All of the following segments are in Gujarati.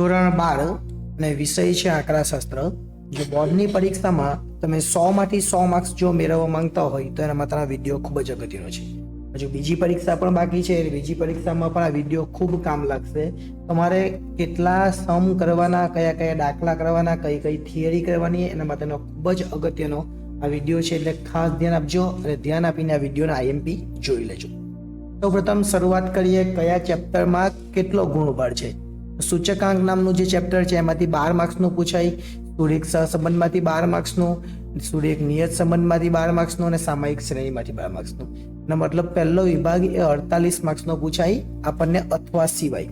ધોરણ બાર અને વિષય છે આંકડાશાસ્ત્ર. જો બોર્ડની પરીક્ષામાં તમે સો માંથી સો માર્ક્સ જો મેળવવા માંગતા હોય, તો એના માટે આ વીડિયો ખૂબ જ અગત્યનો છે. હજુ બીજી પરીક્ષા પણ બાકી છે બીજી પરીક્ષામાં પણ આ વીડિયો ખૂબ કામ લાગશે. તમારે કેટલા સમ કરવાના, કયા કયા દાખલા કરવાના, કઈ કઈ થિયરી કરવાની એના માટેનો ખૂબ જ અગત્યનો આ વીડિયો છે. એટલે ખાસ ધ્યાન આપજો અને ધ્યાન આપીને આ વિડીયોના આઈએમપી જોઈ લેજો. સૌ પ્રથમ શરૂઆત કરીએ કયા ચેપ્ટરમાં કેટલો ગુણ ઉભાર છે? સૂચકાંક નામનું જે ચેપ્ટર છે, એમાંથી બાર માર્ક્સનું પૂછાય સુરેખ સહસંબંધમાંથી બાર માર્ક્સનું સુરેખ નિયત સંબંધમાંથી બાર માર્ક્સનું અને સામાયિક શ્રેણીમાંથી બાર માર્ક્સનું એનો મતલબ પહેલો વિભાગ એ અડતાલીસ માર્ક્સનો પૂછાય આપણને અથવા સિવાય.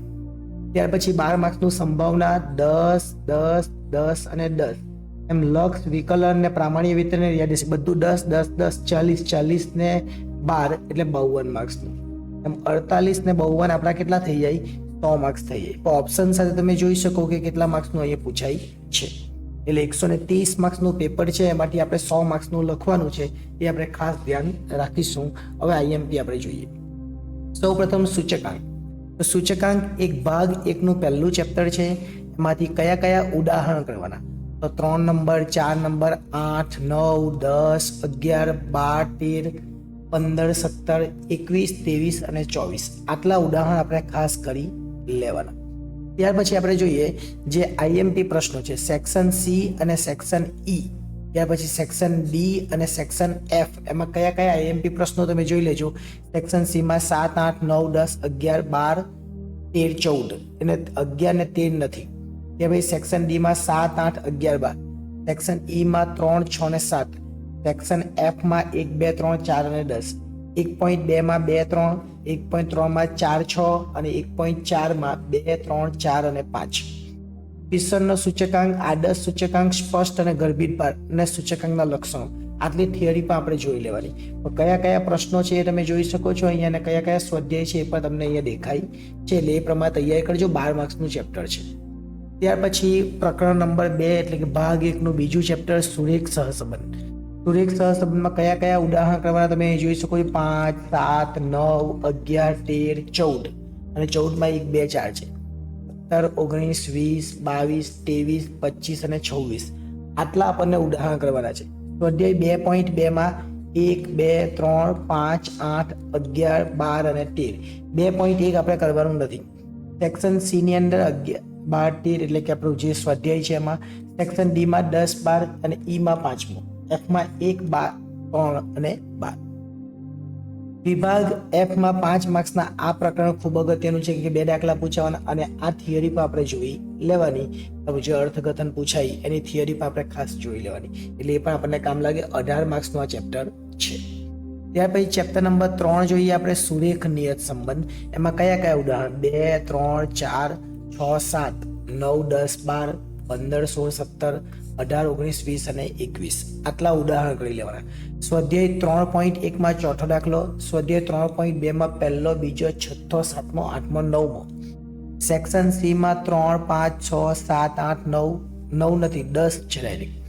ત્યાર પછી બાર માર્ક્સનું સંભાવના દસ દસ દસ અને દસ. એમ લક્ષ, વિકલન ને પ્રામાણ્ય વિતરણ યાદ બધું દસ દસ દસ, ચાલીસ ચાલીસ ને બાર એટલે બાવન માર્ક્સનું એમ અડતાલીસ ને બાવન આપણા કેટલા થઈ જાય? સો માર્ક્સ થઈ જાય. તો ઓપ્શન સાથે તમે જોઈ શકો કે કેટલા માર્ક્સનું અહીંયા પૂછાય છે. એટલે એકસો ને ત્રીસ માર્ક્સનું પેપર છે, એમાંથી આપણે સો માર્ક્સનું લખવાનું છે, એ આપણે ખાસ ધ્યાન રાખીશું. હવે આઈએમપી આપણે જોઈએ. સૌ પ્રથમ સૂચકાંક. તો સૂચકાંક એક ભાગ એકનું પહેલું ચેપ્ટર છે, એમાંથી કયા કયા ઉદાહરણ કરવાના? તો ત્રણ નંબર, ચાર નંબર, આઠ, નવ, દસ, અગિયાર, બાર, તેર, પંદર, સત્તર, એકવીસ, ત્રેવીસ અને ચોવીસ. આટલા ઉદાહરણ આપણે ખાસ કરી લેવાના. ત્યાર પછી આપણે જોઈએ જે આઈએમપી પ્રશ્નો છે, સેક્શન સી અને સેક્શન ઈ. ત્યાર પછી સેક્શન ડી અને સેક્શન એફ. એમાં કયા કયા આઈએમપી પ્રશ્નો તમે જોઈ લેજો. સેક્શન સીમાં સાત, આઠ, નવ, દસ, અગિયાર, બાર, તેર, ચૌદ. એને અગિયાર ને તેર નથી. કે ભાઈ સેક્શન ડીમાં સાત, આઠ, અગિયાર, બાર. સેક્શન ઈમાં ત્રણ, છ ને સાત. સેક્શન એફમાં એક, બે, ત્રણ, ચાર અને દસ. એક પોઈન્ટ બેમાં બે, ત્રણ. એક પોઈન્ટ ત્રણમાં ચાર છ અને એક પોઈન્ટ ચારમાં બે ત્રણ ચાર અને પાંચ. પિસરનો સૂચકાંક, આદર્શ સૂચકાંક, સ્પષ્ટ અને ગર્ભિત અને સૂચકાંકના લક્ષણો. આટલી થિયરી પણ આપણે જોઈ લેવાની. કયા કયા પ્રશ્નો છે એ તમે જોઈ શકો છો અહીંયા અને કયા કયા સ્વાધ્યાય છે એ પણ તમને અહીંયા દેખાય. છે એટલે એ પ્રમાણે તૈયારી કરજો, બાર માર્ક્સનું ચેપ્ટર છે. ત્યાર પછી પ્રકરણ નંબર બે એટલે કે ભાગ એકનું બીજું ચેપ્ટર સુરેખ સહસંબંધ. સુરેખ સહસંબંધમાં કયા કયા ઉદાહરણ કરવાના તમે જોઈ શકો છો? પાંચ, સાત, નવ, અગિયાર, તેર, ચૌદ. અને ચૌદમાં એક બે ચાર છે. સત્તર, ઓગણીસ, વીસ, બાવીસ, ત્રેવીસ, પચીસ અને છવ્વીસ. આટલા આપણને ઉદાહરણ કરવાના છે. સ્વાધ્યાય બે પોઈન્ટ બેમાં એક, બે, ત્રણ, પાંચ, આઠ, અગિયાર, બાર અને તેર. બે પોઈન્ટ એક આપણે કરવાનું નથી. સેક્શન સીની અંદર અગિયાર બાર, તેર એટલે કે આપણું જે સ્વાધ્યાય છે એમાં, સેક્શન ડીમાં દસ, બાર અને ઈમાં પાંચમું. એફમાં એક બાર, ત્રણ અને બાર. વિભાગ એફમાં પાંચ માર્ક્સના આ પ્રકરણ ખૂબ અગત્યનું છે કે બે દાખલા પૂછાવાના અને આ થિયરી પણ આપણે જોઈ લેવાની. જે અર્થઘટન પૂછાય એની થિયરી પણ આપણે ખાસ જોઈ લેવાની. એટલે એ પણ આપણને કામ લાગે અઢાર માર્ક્સનું આ ચેપ્ટર છે. ત્યાર પછી ચેપ્ટર નંબર ત્રણ જોઈએ આપણે સુરેખ નિયત સંબંધ. એમાં કયા કયા ઉદાહરણ? બે, ત્રણ, ચાર, છ, સાત, નવ, દસ, બાર પંદર સોળ સત્તર અઢાર ઓગણીસ વીસ અને એકવીસ. આટલા ઉદાહરણ કરી લેવાના. સ્વાધ્યાય ત્રણ પોઈન્ટ એકમાં ચોથો દાખલો. સ્વાધ્યાય ત્રણ પોઈન્ટ બેમાં પહેલો, બીજો, છઠ્ઠો, સાતમો, આઠમો, નવમો. સેક્શન સીમાં ત્રણ, પાંચ, છ, સાત, આઠ, નવ. નવ નથી, દસ છે ડાયરેક્ટ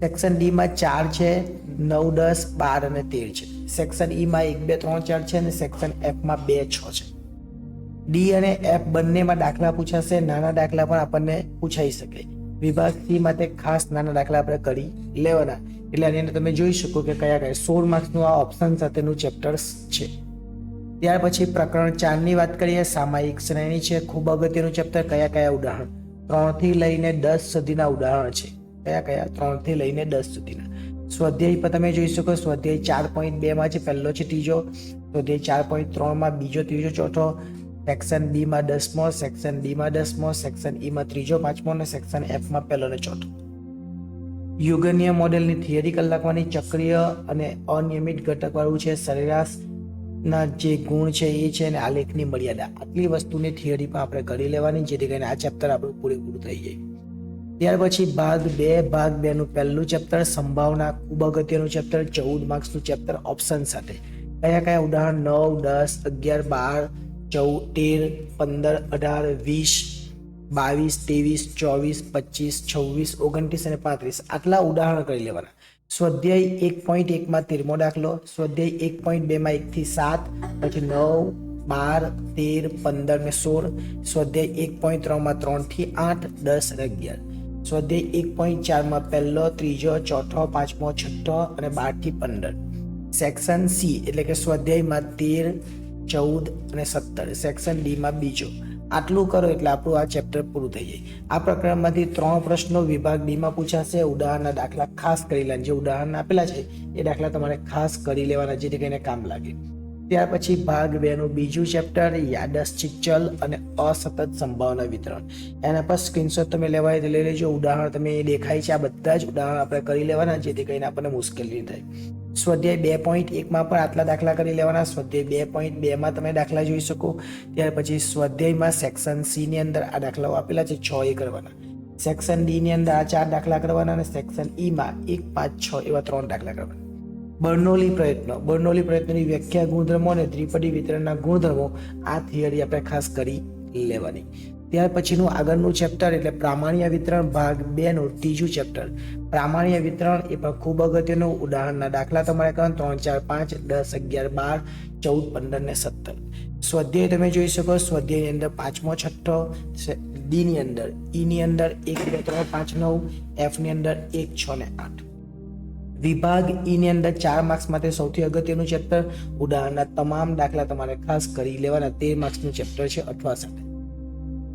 સેક્શન ડીમાં ચાર છે, નવ, દસ, બાર અને તેર છે. સેક્શન ઈમાં એક, બે, ત્રણ, ચાર છે અને સેક્શન એફમાં બે, છ છે. ડી અને એફ બંનેમાં દાખલા પૂછાશે. નાના દાખલા પણ આપણને પૂછાઈ શકે. વિભાગ સી માટે ખાસ નાના દાખલા આપણે કરી લેવાના. એટલે આની અંદર તમે જોઈ શકો કે કયા કયા સોળ માર્ક્સનું આ ઓપ્શન સાથેનું ચેપ્ટર્સ છે. ત્યાર પછી પ્રકરણ ચારની વાત કરીએ, સામાયિક શ્રેણી છે, ખૂબ અગત્યનું ચેપ્ટર કયા કયા ઉદાહરણ? ત્રણથી લઈને દસ સુધીના ઉદાહરણ છે. કયા કયા? ત્રણથી લઈને દસ સુધીના. સ્વાધ્યાય પર તમે જોઈ શકો, સ્વાધ્યાય ચાર પોઈન્ટ બેમાં છે, પહેલો છે ત્રીજો. સ્વાધ્યાય ચાર પોઈન્ટ ત્રણમાં બીજો ત્રીજો ચોથો. સેક્શન બીમાં દસમો સેક્શન ડીમાં દસમો સેક્શન ઈમાં ત્રીજો, પાંચમો અને સેક્શન એફમાં પહેલો અને ચોથો. યુગનીય મોડેલની થિયરી કલાકવાની ચક્રીય અને અનિયમિત ઘટકવાળું છે સરેરાશના જે ગુણ છે એ છે અને આલેખની મર્યાદા. આટલી વસ્તુની થિયરી પણ આપણે કરી લેવાની, જેથી કરીને આ ચેપ્ટર આપણું પૂરેપૂરું થઈ જાય. ત્યાર પછી ભાગ બે ભાગ બે નું પહેલું ચેપ્ટર સંભાવના ખૂબ અગત્યનું ચેપ્ટર ચૌદ માર્ક્સનું ચેપ્ટર ઓપ્શન સાથે. કયા કયા ઉદાહરણ? નવ, દસ, અગિયાર, બાર ચૌદ, તેર, પંદર, અઢાર, વીસ, બાવીસ, ત્રેવીસ, ચોવીસ, પચીસ, છવ્વીસ, ઓગણત્રીસ અને પાંત્રીસ. આટલા ઉદાહરણ કરી લેવાના. સ્વાધ્યાય એક પોઈન્ટ એકમાં તેરમો દાખલો, સ્વાધ્યાય એક પોઈન્ટ બેમાં એકથી સાત, પછી નવ, બાર, તેર, પંદર ને સોળ, સ્વાધ્યાય એક પોઈન્ટ ત્રણમાં ત્રણથી આઠ, દસ અને અગિયાર. સ્વાધ્યાય એક પોઈન્ટ ચારમાં પહેલો, ત્રીજો, ચોથો, પાંચમો, છઠ્ઠો અને બારથી પંદર. સેક્શન સી, એટલે કે સ્વાધ્યાયમાં તેર ચૌદ અને સત્તર સેક્શન ડીમાં બીજો આટલું કરો એટલે આપણું આ ચેપ્ટર પૂરું થઈ જાય. આ પ્રકરણમાંથી ત્રણ પ્રશ્નો વિભાગ ડીમાં પૂછાશે. ઉદાહરણના દાખલા ખાસ કરી લેવાના. જે ઉદાહરણ આપેલા છે, એ દાખલા તમારે ખાસ કરી લેવાના, જેથી કરીને કામ લાગે. ત્યાર પછી ભાગ બેનું બીજું ચેપ્ટર યાદચ્છિક ચલ અને અસતત સંભાવના વિતરણ. એના પર સ્ક્રીનશોટ તમે લેવાય લઈ લેજો. ઉદાહરણ તમે દેખાય છે આ બધા જ ઉદાહરણ આપણે કરી લેવાના, જેથી કરીને આપણને મુશ્કેલી થાય. સ્વાધ્યાય બે પોઈન્ટ એકમાં પણ આટલા દાખલા કરી લેવાના. સ્વાધ્યાય બે પોઈન્ટ બેમાં તમે દાખલા જોઈ શકો. ત્યાર પછી સ્વાધ્યાયમાં સેક્શન સીની અંદર આ દાખલાઓ આપેલા છે, છ એ કરવાના. સેક્શન ડીની અંદર આ ચાર દાખલા કરવાના અને સેક્શન ઈમાં એક, પાંચ, છ એવા ત્રણ દાખલા કરવાના. બર્નોલી પ્રયત્નો. બર્નોલી પ્રયત્નોની વ્યાખ્યા ગુણધર્મો અને ત્રિપદી વિતરણના ગુણધર્મો આ થિયરી આપણે ખાસ કરી લેવાની. ત્યાર પછીનું આગળનું ચેપ્ટર એટલે પ્રામાણ્ય વિતરણ ભાગ બેનું, ત્રીજું ચેપ્ટર પ્રામાણ્ય વિતરણ એ પણ ખૂબ અગત્યનું ઉદાહરણના દાખલા તમારે કહો ત્રણ, ચાર, પાંચ, દસ, અગિયાર, બાર, ચૌદ, પંદર ને સત્તર. સ્વાધ્યાય તમે જોઈ શકો, સ્વાધ્યાયની અંદર પાંચમો છઠ્ઠો ડીની અંદર, ઈની અંદર એક, બે, ત્રણ, પાંચ, નવ, એફની અંદર એક, છ ને આઠ. વિભાગ ઈની અંદર ચાર માર્ક્સ માટે સૌથી અગત્યનું ચેપ્ટર ઉદાહરણના તમામ દાખલા તમારે ખાસ કરી લેવાના, તેર માર્ક્સનું ચેપ્ટર છે અઠવા સાથે.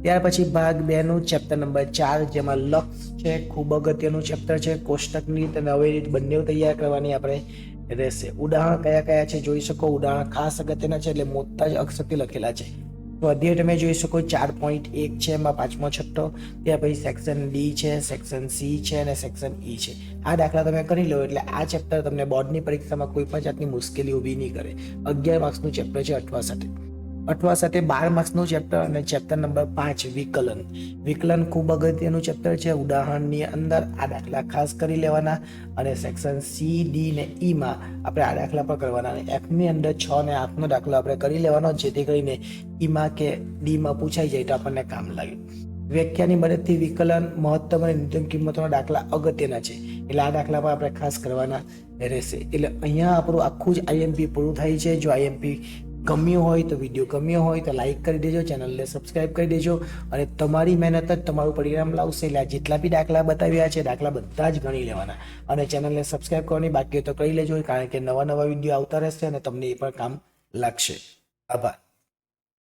ત્યાર પછી ભાગ બેનું ચેપ્ટર નંબર ચાર, જેમાં લક્ષ છે, ખૂબ અગત્યનું ચેપ્ટર છે, કોષ્ટકની અને અવય રીત બંને તૈયાર કરવાની આપણે રહેશે. ઉદાહરણ કયા કયા છે જોઈ શકો. ઉદાહરણ ખાસ અગત્યના છે એટલે મોટા જ અક્ષરથી લખેલા છે. તો અધ્યય તમે જોઈ શકો ચાર પોઈન્ટ એક છે, એમાં પાંચમો છઠ્ઠો. ત્યાર પછી સેક્શન ડી છે સેક્શન સી છે અને સેક્શન ઈ છે. આ દાખલા તમે કરી લો એટલે આ ચેપ્ટર તમને બોર્ડની પરીક્ષામાં કોઈ પણ જાતની મુશ્કેલી ઊભી નહીં કરે. અગિયાર માર્ક્સનું ચેપ્ટર છે અઠવા સાથે અઠવા સાથે બાર માર્ક્સનું ચેપ્ટર અને ચેપ્ટર નંબર પાંચ, વિકલન. વિકલન ખૂબ અગત્યનું ચેપ્ટર છે. ઉદાહરણની અંદર આ દાખલા ખાસ કરી લેવાના અને સેક્શન સી ડી ને ઈમાં આપણે આ દાખલા પર કરવાના અને એફની અંદર છ ને આઠનો દાખલો આપણે કરી લેવાનો, જેથી કરીને ઈમાં કે ડીમાં પૂછાઈ જાય તો આપણને કામ લાગે. વ્યાખ્યાની મદદથી વિકલન મહત્તમ અને ન્યૂનતમ કિંમતોના દાખલા અગત્યના છે. એટલે આ દાખલા પર આપણે ખાસ કરવાના રહેશે. એટલે અહીંયા આપણું આખું જ આઈએમપી પૂરું થાય છે. જો આઈએમપી ગમ્યું હોય તો વીડિયો ગમ્યો હોય તો લાઇક કરી દેજો ચેનલને સબસ્ક્રાઇબ કરી દેજો અને તમારી મહેનત જ તમારું પરિણામ લાવશે. એટલે જેટલા બી દાખલા બતાવ્યા છે, દાખલા બધા જ ગણી લેવાના. અને ચેનલને સબસ્ક્રાઇબ કરવાની બાકી તો કરી લેજો, કારણ કે નવા નવા વીડિયો આવતા રહેશે અને તમને એ પણ કામ લાગશે. આભાર.